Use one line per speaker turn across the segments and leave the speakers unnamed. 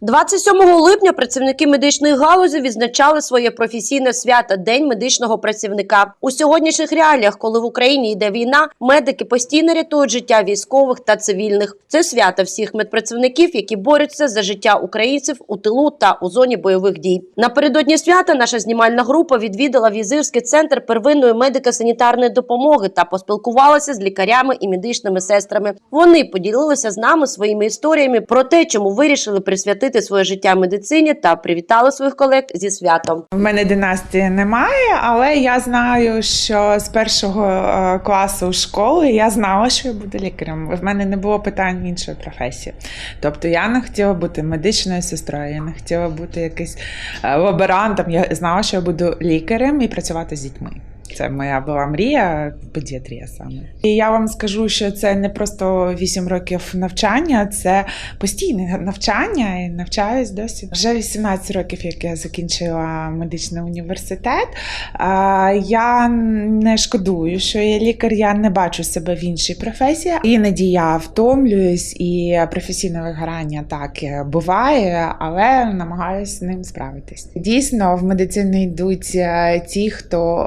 27 липня працівники медичної галузі відзначали своє професійне свято День медичного працівника. У сьогоднішніх реаліях, коли в Україні йде війна, медики постійно рятують життя військових та цивільних. Це свято всіх медпрацівників, які борються за життя українців у тилу та у зоні бойових дій. Напередодні свята наша знімальна група відвідала візирський центр первинної медико-санітарної допомоги та поспілкувалася з лікарями і медичними сестрами. Вони поділилися з нами своїми історіями про те, чому вирішили присвятити своє життя медицині та привітали своїх колег зі святом.
В мене династії немає, але я знаю, що з першого е, класу школи я знала, що я буду лікарем. В мене не було питань іншої професії. Тобто я не хотіла бути медичною сестрою, я не хотіла бути якийсь е, лаборантом. Я знала, що я буду лікарем і працювати з дітьми. Це моя була мрія, педіатрія саме. І я вам скажу, що це не просто 8 років навчання, це постійне навчання і навчаюсь досі. Вже 18 років, як я закінчила медичний університет. Я не шкодую, що я лікар, я не бачу себе в іншій професії. Іноді я втомлююсь, і професійне вигорання так буває, але намагаюся з ним справитись. Дійсно, в медицину йдуть е, ті, хто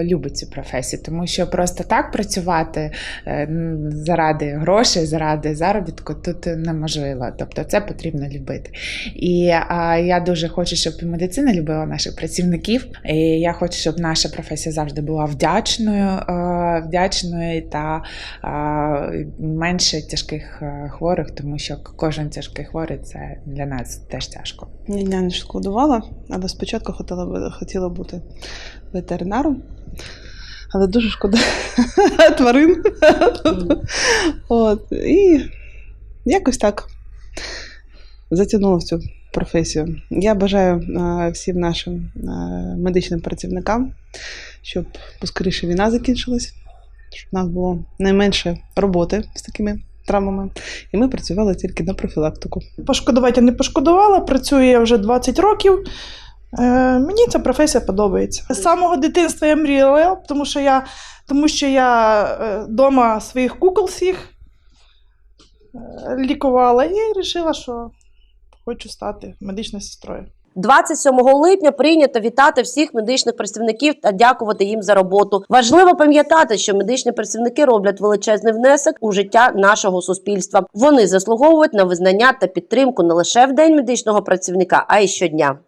е, любить цю професію, тому що просто так працювати е, заради грошей, заради заробітку тут неможливо. Тобто це потрібно любити. І а, я дуже хочу, щоб медицина любила наших працівників. І я хочу, щоб наша професія завжди була вдячною, е, вдячною та е, менше тяжких е, хворих, тому що кожен тяжкий хворий це для нас теж тяжко.
Дня не шкодувала, але спочатку хотіла, би- хотіла бути ветеринаром. Але дуже шкода тварин. От. І якось так затягнула в цю професію. Я бажаю е, всім нашим е, медичним працівникам, щоб поскоріше війна закінчилась, щоб у нас було найменше роботи з такими травмами, і ми працювали тільки на профілактику.
Пошкодувати я не пошкодувала, працюю я вже 20 років. Е, мені ця професія подобається. З самого дитинства я мріяла, тому що я, тому що я вдома своїх кукол всіх е, лікувала і вирішила, що хочу стати медичною сестрою.
27 липня прийнято вітати всіх медичних працівників та дякувати їм за роботу. Важливо пам'ятати, що медичні працівники роблять величезний внесок у життя нашого суспільства. Вони заслуговують на визнання та підтримку не лише в день медичного працівника, а й щодня.